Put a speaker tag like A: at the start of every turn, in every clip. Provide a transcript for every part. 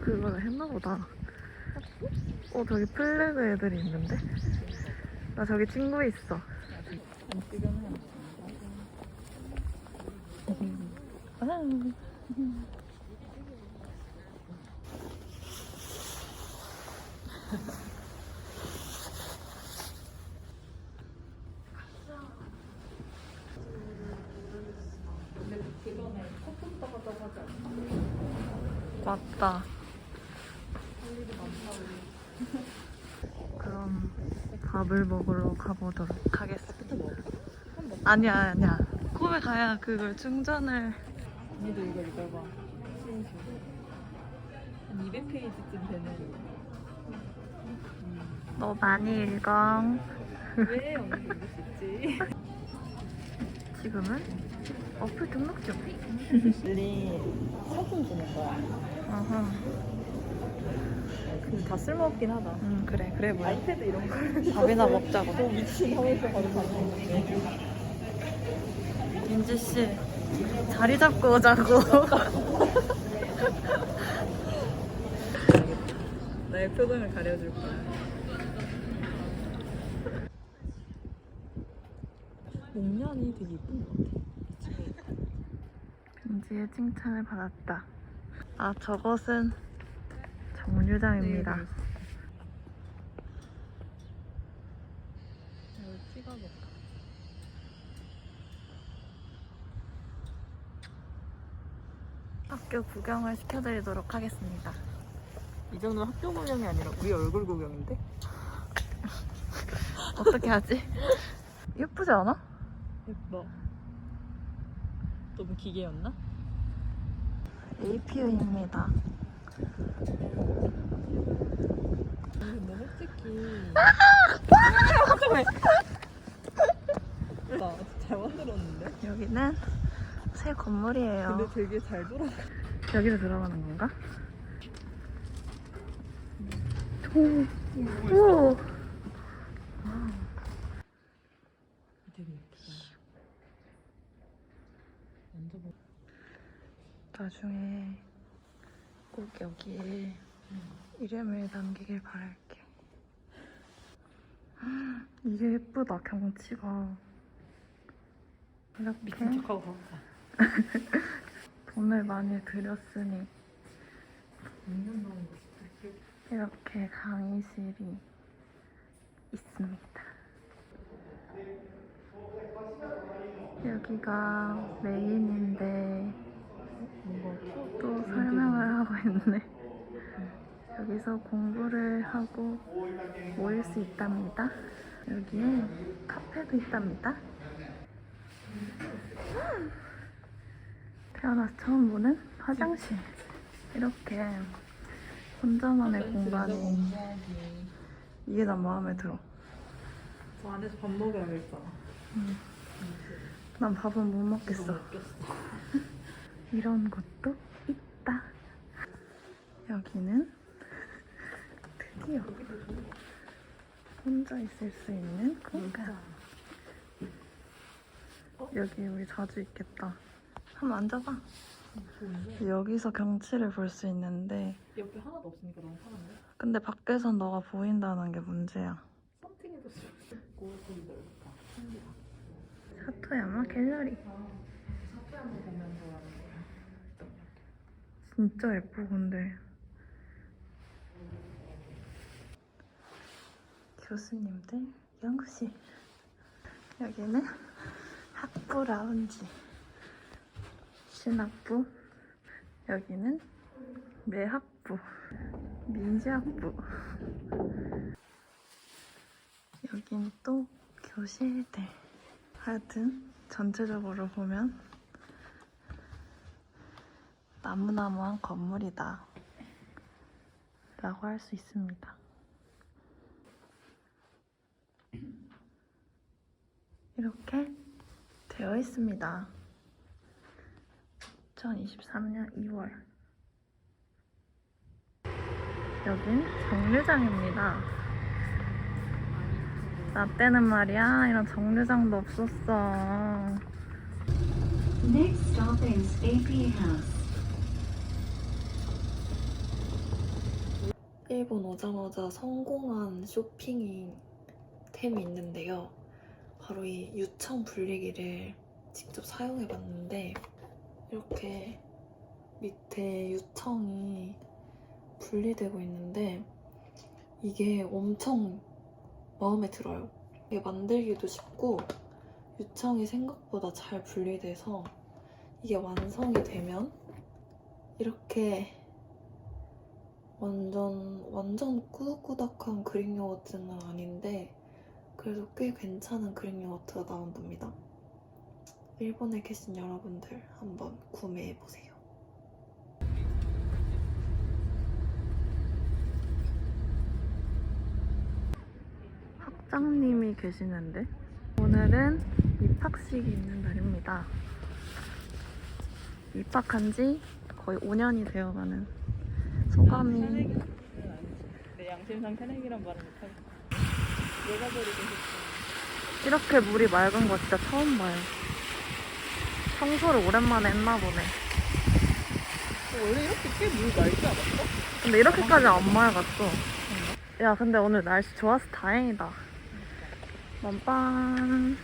A: 그걸 했나 보다. 어 저기 플래그 애들이 있는데? 나 저기 친구 있어. 맞다. 그럼 밥을 먹으러 가보도록 하겠습니다. 아니야 아니야. 코에 가야 그걸 충전을
B: 언니도 이거 읽어봐. 한 200페이지쯤 되는.
A: 너 많이 읽어.
B: 왜 언니도 읽을 수 있지?
A: 지금은 어플 등록 중.
B: 리 서품 주는 거야.
A: 어허.
B: 근데 다 쓸모없긴 하다.
A: 음 그래 그래 보여.
B: 아이패드 이런 거.
A: 밥이나 먹자고.
B: 또 미친 사회에서 바로 받는
A: 민지 씨 자리 잡고 오자고.
B: 나의 표정을 가려줄 거야. 목련이 되게 이쁜 것 같아.
A: 민지의 칭찬을 받았다. 아 저것은 정류장입니다.
B: 네, 찍어볼까?
A: 학교 구경을 시켜드리도록 하겠습니다.
B: 이 정도는 학교 구경이 아니라 우리 얼굴 구경인데?
A: 어떻게 하지? 예쁘지 않아?
B: 예뻐. 너무 기계였나?
A: APU입니다.
B: 근데 솔직히 나 잘 만들었는데?
A: 여기는 새 건물이에요.
B: 되게 잘 돌아
A: 여기서 들어가는 건가? 오, 오.
B: 되게 예쁘다
A: 나중에 꼭 여기에 이름을 남기길 바랄게. 이게 예쁘다 경치가. 이렇게
B: 미친 척하고 가보자
A: 돈을 많이 들였으니
B: 6년 만에
A: 이렇게 강의실이 있습니다. 여기가 메인인데
B: 뭔가
A: 또 있네. 여기서 공부를 하고 모일 수 있답니다. 여기에 카페도 있답니다. 음! 태어나서 처음 보는 화장실. 이렇게 혼자만의 공간이 이게 난 마음에 들어.
B: 저 안에서 밥 먹어야겠다
A: 난 밥은 못 먹겠어. 이런 것도. 여기는 드디어 혼자 있을 수 있는 공간. 여기 우리 자주 있겠다. 한번 앉아봐. 여기서 경치를 볼 수 있는데,
B: 옆에 하나도 없으니까 너무 편한데?
A: 근데 밖에선 너가 보인다는 게 문제야.
B: 썸팅해도 좋고 되게 넓다
A: 사토야마 갤러리.
B: 사투리한번 보면 좋아하는 거야
A: 진짜 예뻐 근데. 교수님들 연구실. 여기는 학부 라운지. 신학부. 여기는 매학부. 민지학부. 여긴 또 교실들. 하여튼 전체적으로 보면 나무나무한 건물이다. 라고 할 수 있습니다. 이렇게 되어 있습니다. 2023년 2월. 여긴 정류장입니다. 나 때는 말이야, 이런 정류장도 없었어.
C: Next stop is AP House.
A: 일본 오자마자 성공한 쇼핑이 템이 있는데요. 바로 이 유청 분리기를 직접 사용해 봤는데 이렇게 밑에 유청이 분리되고 있는데 이게 엄청 마음에 들어요. 이게 만들기도 쉽고 유청이 생각보다 잘 분리돼서 이게 완성이 되면 이렇게 완전 완전 꾸덕꾸덕한 그릭 요거트는 아닌데 그래도 꽤 괜찮은 그릭 요거트가 나온답니다. 일본에 계신 여러분들 한번 구매해 보세요. 학장님이 계시는데 오늘은 입학식이 있는 날입니다. 입학한 지 거의 5년이 되어가는 소감이
B: 내 양심상 새내기란 말을 못하겠어. 버리고.
A: 이렇게 물이 맑은 거 진짜 처음 봐요. 청소를 오랜만에 했나 보네.
B: 원래 이렇게 꽤 물 맑지 않았어?
A: 근데 이렇게까지 안 맑았어. 야, 근데 오늘 날씨 좋아서 다행이다. 만빵.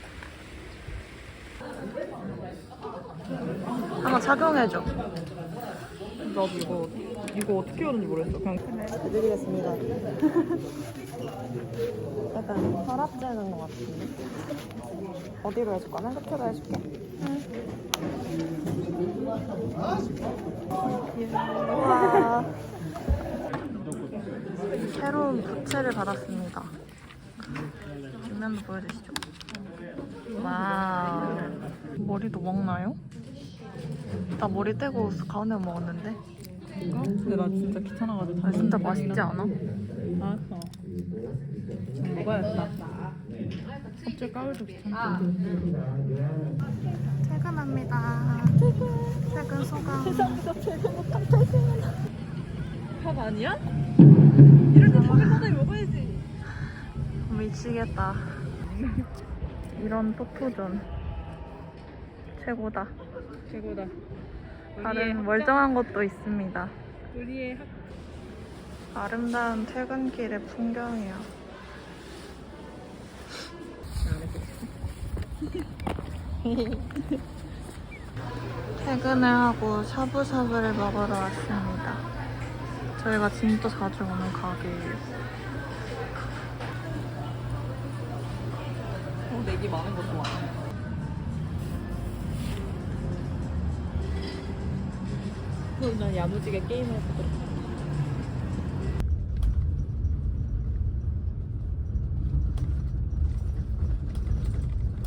A: 하나 착용해줘.
B: 나도 이거 이거 어떻게 하는지 모르겠어. 그냥
A: 해드리겠습니다. 약간 재는 것 같은데. 어디로 해줄 거나? 이렇게로 해줄게. 와. 새로운 부채를 받았습니다. 뒷면도 보여주시죠. 와우. 머리도 먹나요? 나 머리 떼고 가운데 먹었는데.
B: 근데 나 진짜 귀찮아가지고
A: 아, 진짜 맛있지 않아?
B: 알았어. 먹어야겠다. 껍질 까울도 귀찮다.
A: 퇴근합니다. 퇴근 소감.
B: 밥 아니야? 이럴 때 밥을 하나 먹어야지.
A: 미치겠다. 이런 포토존 최고다.
B: 최고다.
A: 다른 멀쩡한 것도 있습니다.
B: 우리의 학
A: 아름다운 퇴근길의 풍경이야. 퇴근을 하고 샤브샤브를 먹으러 왔습니다. 저희가 진짜 자주 오는 가게예요.
B: 어, 내기 많은 거 좋아. 난 야무지게 게임을 해보도록